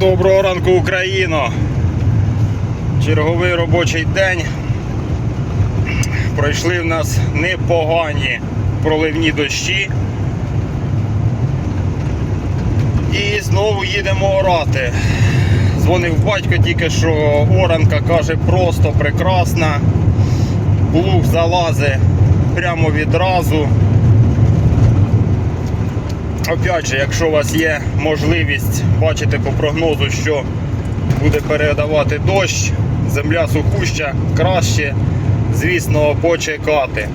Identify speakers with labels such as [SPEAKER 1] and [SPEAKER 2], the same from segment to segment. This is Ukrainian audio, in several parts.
[SPEAKER 1] Доброго ранку, Україно! Черговий робочий день. Пройшли в нас непогані проливні дощі. І знову їдемо орати. Дзвонив батько тільки що оранка каже просто прекрасна. Плуг залазить прямо відразу. Опять же, якщо у вас є можливість бачити по прогнозу, що буде передавати дощ, земля сухуща, краще, звісно, почекати.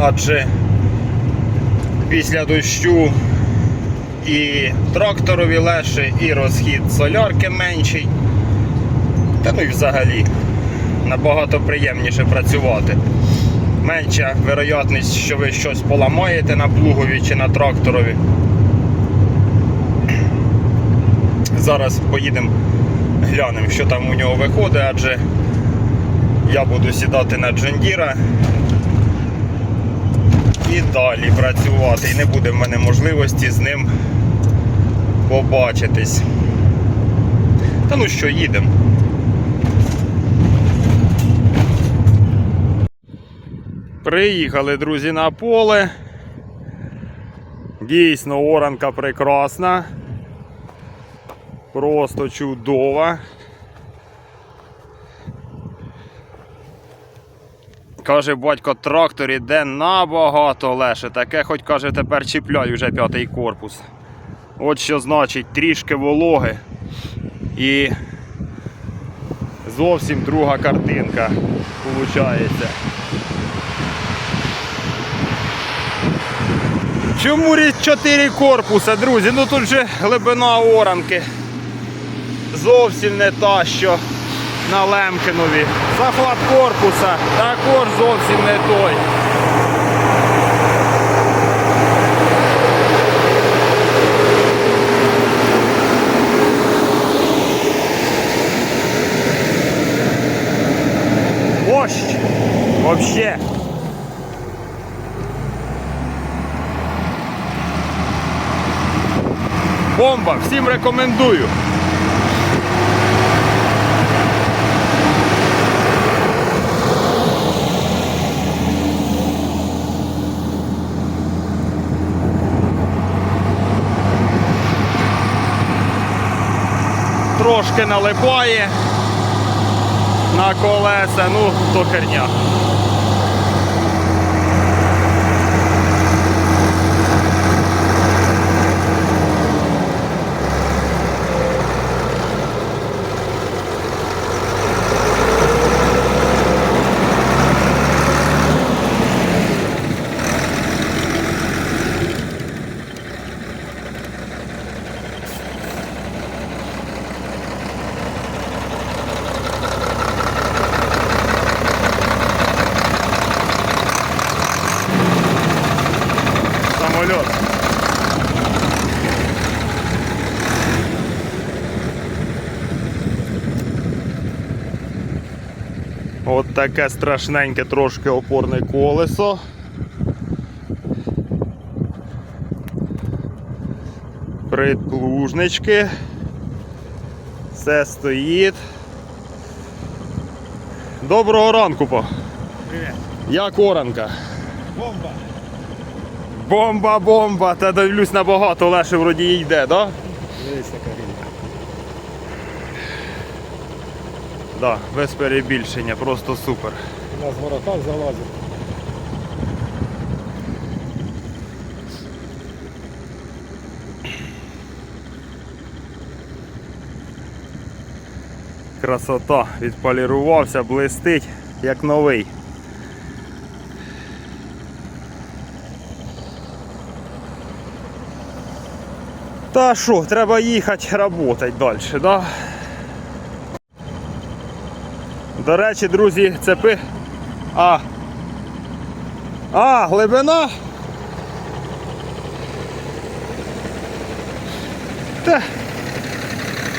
[SPEAKER 1] Адже після дощу і тракторові легше, і розхід солярки менший. Та ну і взагалі набагато приємніше працювати менша вероятність, що ви щось поламаєте на плугові чи на тракторові. Зараз поїдемо глянемо, що там у нього виходить, адже я буду сідати на джендіра і далі працювати. І не буде в мене можливості з ним побачитись. Та ну що, їдемо. Приїхали, друзі, на поле. Дійсно, оранка прекрасна. Просто чудова. Каже, батько, трактор іде набагато легше. Таке, хоч каже, тепер чіпляй вже п'ятий корпус. От що значить трішки вологи і зовсім друга картинка виходить. Чому різ 4 корпуса, друзі? Ну тут же глибина оранки. Зовсім не та, що на Лемкинові. Захват корпуса також зовсім не той. Мощь! Вообще! Бомба! Всім рекомендую! Трошки налипає на колеса, ну то херня. Самолет. От таке страшненьке трошки опорне колесо. Предплужнички. Все стоїть. Доброго ранку, по.
[SPEAKER 2] Привіт.
[SPEAKER 1] Як оранка?
[SPEAKER 2] Бомба.
[SPEAKER 1] Бомба, бомба! Та дивлюсь набагато легше вроді йде, да?
[SPEAKER 2] Дивись, яка
[SPEAKER 1] Да, без перебільшення, просто супер.
[SPEAKER 2] На зворотах залазить.
[SPEAKER 1] Красота, відполірувався, блистить, як новий. Та що, треба їхати працювати далі, да? До речі, друзі, цепи. А. А, глибина. Та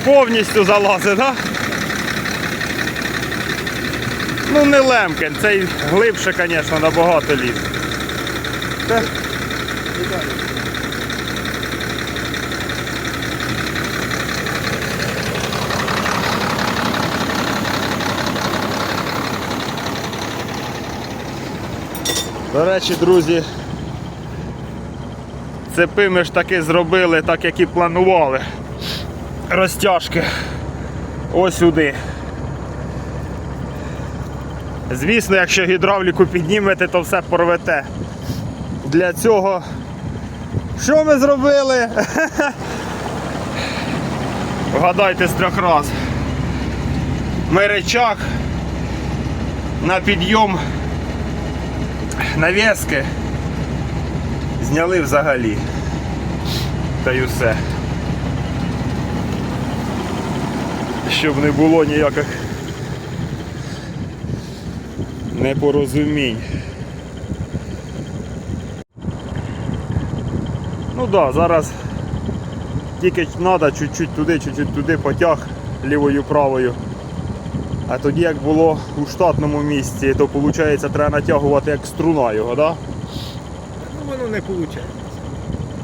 [SPEAKER 1] повністю залазить, да? Ну не лемкин, цей глибше, звісно, набагато ліз. Та, До речі, друзі, цепи ми ж таки зробили, так як і планували. Розтяжки. Ось сюди. Звісно, якщо гідравліку піднімете, то все порвете. Для цього. Що ми зробили? Вгадайте з трьох раз. Ми речах на підйом навіски зняли взагалі. Та й усе. Щоб не було ніяких непорозумінь. Ну да, зараз тільки треба чуть-чуть туди, чуть-чуть туди потяг лівою правою. А тоді як було у штатному місці, то виходить треба натягувати як струна його, да?
[SPEAKER 2] Ну воно не виходить.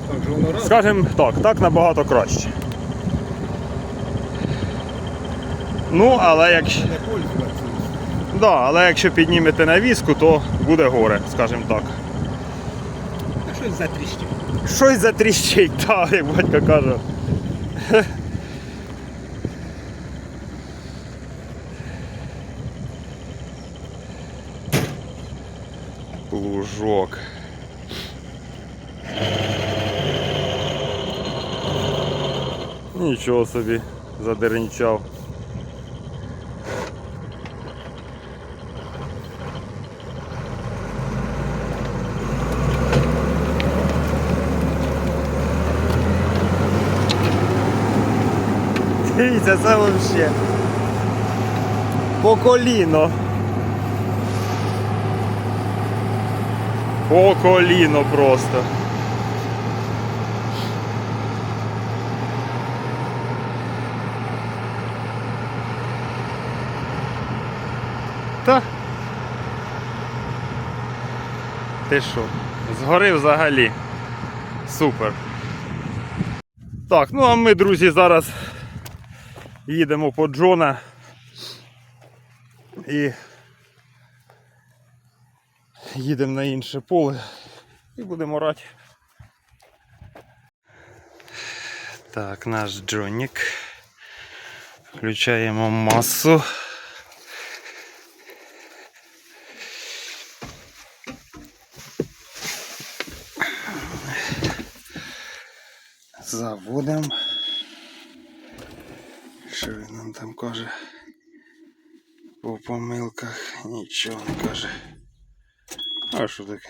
[SPEAKER 2] Так же воно раз.
[SPEAKER 1] Скажем так, так набагато краще. Ну, але якщо, да, але якщо піднімете навіску, то буде горе, скажімо так.
[SPEAKER 2] Щось затріщить.
[SPEAKER 1] Щось затріщить, так, як батько каже. Лужок. Нічого собі задеренчав. Дивіться, це взагалі. По коліно. По коліно просто. Та. Ти що? Згори взагалі. Супер. Так, ну а ми, друзі, зараз їдемо по Джона і їдемо на інше поле і будемо орати. Так, наш Джонік. Включаємо масу. Заводимо. Що він нам там каже? По помилках нічого не каже. А що таке?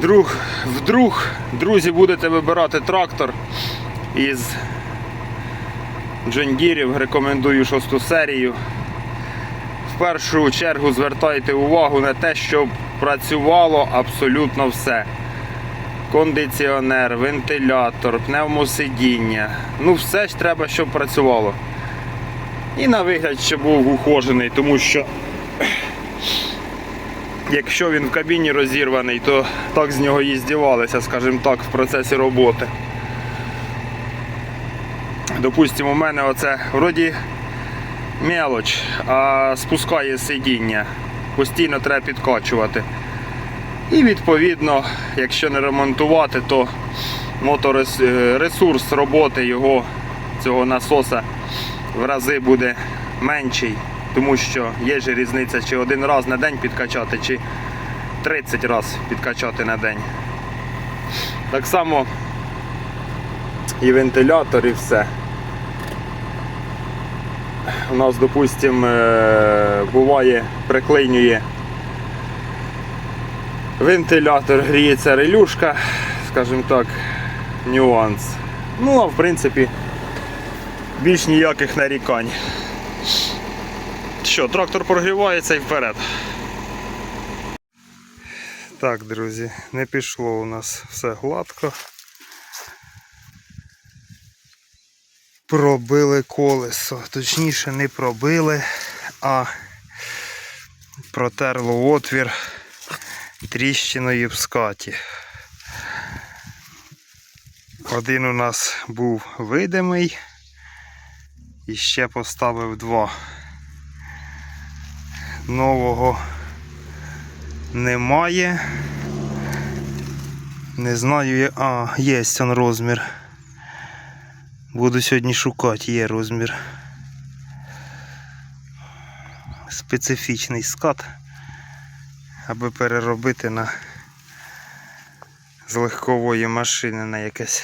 [SPEAKER 1] Друг, вдруг, друзі, будете вибирати трактор із Джондірів, рекомендую шосту серію. В першу чергу звертайте увагу на те, щоб працювало абсолютно все. Кондиціонер, вентилятор, пневмосидіння. Ну все ж треба, щоб працювало. І на вигляд ще був ухожений, тому що якщо він в кабіні розірваний, то так з нього і здівалися, скажімо так, в процесі роботи. Допустимо, у мене оце вроді мелоч, а спускає сидіння. Постійно треба підкачувати. І відповідно, якщо не ремонтувати, то е, ресурс роботи його, цього насоса в рази буде менший, тому що є ж різниця, чи один раз на день підкачати, чи 30 раз підкачати на день. Так само і вентилятор, і все. У нас, допустимо, е, буває, приклинює вентилятор, гріється релюшка, скажімо так, нюанс. Ну, а в принципі, більш ніяких нарікань. Що, трактор прогрівається і вперед. Так, друзі, не пішло у нас все гладко. Пробили колесо. Точніше, не пробили, а протерло отвір тріщиною в скаті. Один у нас був видимий і ще поставив два. Нового немає. Не знаю, а, є он розмір. Буду сьогодні шукати, є розмір. Специфічний скат, аби переробити на з легкової машини на якесь.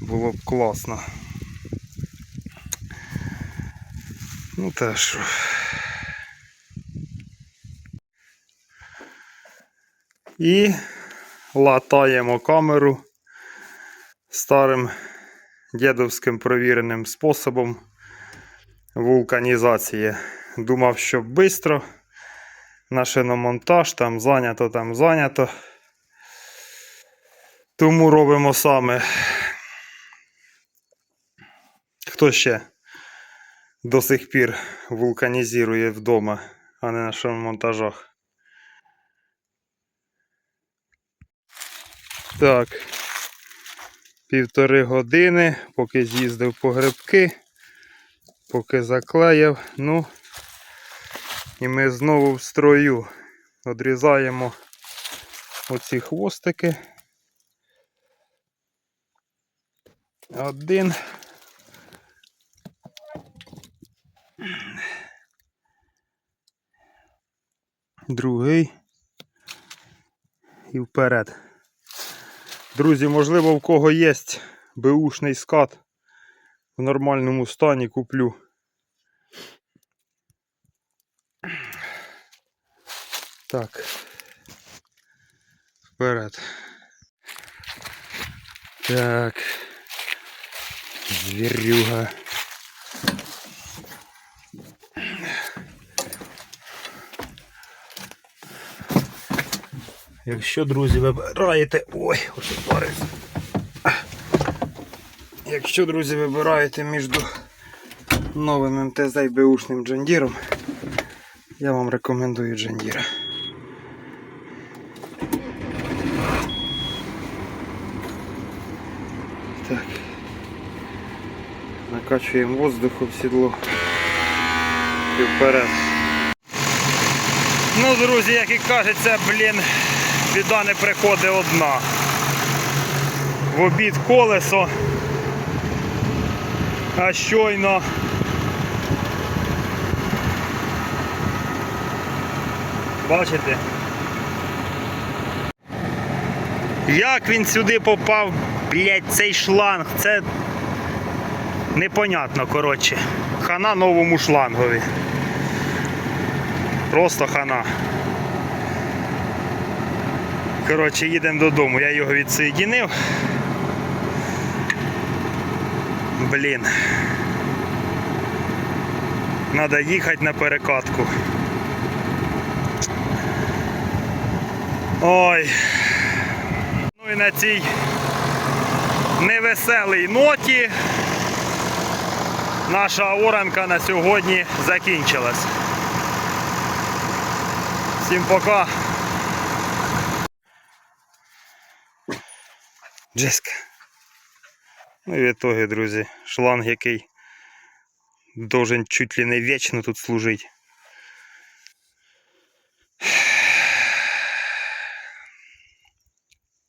[SPEAKER 1] Було б класно. Ну та що. І латаємо камеру старим дідовським провіреним способом вулканізації. Думав, що швидко. На шиномонтаж, там зайнято, там зайнято. Тому робимо саме. Хто ще до сих пір вулканізує вдома, а не на шиномонтажах. Так. Півтори години, поки з'їздив по грибки, поки заклеїв. Ну, і ми знову в строю одрізаємо оці хвостики. Один. Другий. І вперед. Друзі, можливо, в кого є беушний скат в нормальному стані куплю. Так. Вперед. Так. Звірюга. Якщо, друзі, вибираєте... Ой, ось ударився. Якщо, друзі, вибираєте між новим МТЗ і беушним джандіром, я вам рекомендую джандіра. Так. Накачуємо воздуху в сідло і вперед. Ну, друзі, як і кажеться, блін, біда не приходить одна. В обід колесо. А щойно. Бачите? Як він сюди попав, блядь, цей шланг, це непонятно, коротше. Хана новому шлангові. Просто хана. Коротше, їдемо додому. Я його відсоєдінив. Блін. Надо їхати на перекатку. Ой. Ну і на цій невеселій ноті наша оранка на сьогодні закінчилась. Всім пока. Джеска. Ну і в ітоги, друзі, шланг, який должен чуть ли не вічно тут служити.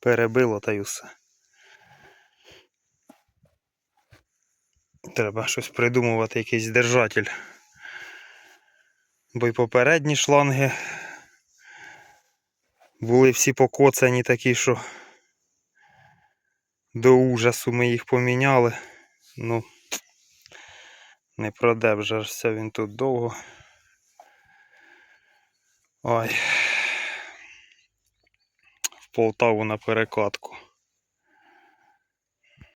[SPEAKER 1] Перебило та й усе. Треба щось придумувати, якийсь держатель. Бо й попередні шланги були всі покоцані такі, що до ужасу ми їх поміняли. Ну, не продержався він тут довго. Ой. В Полтаву на перекатку.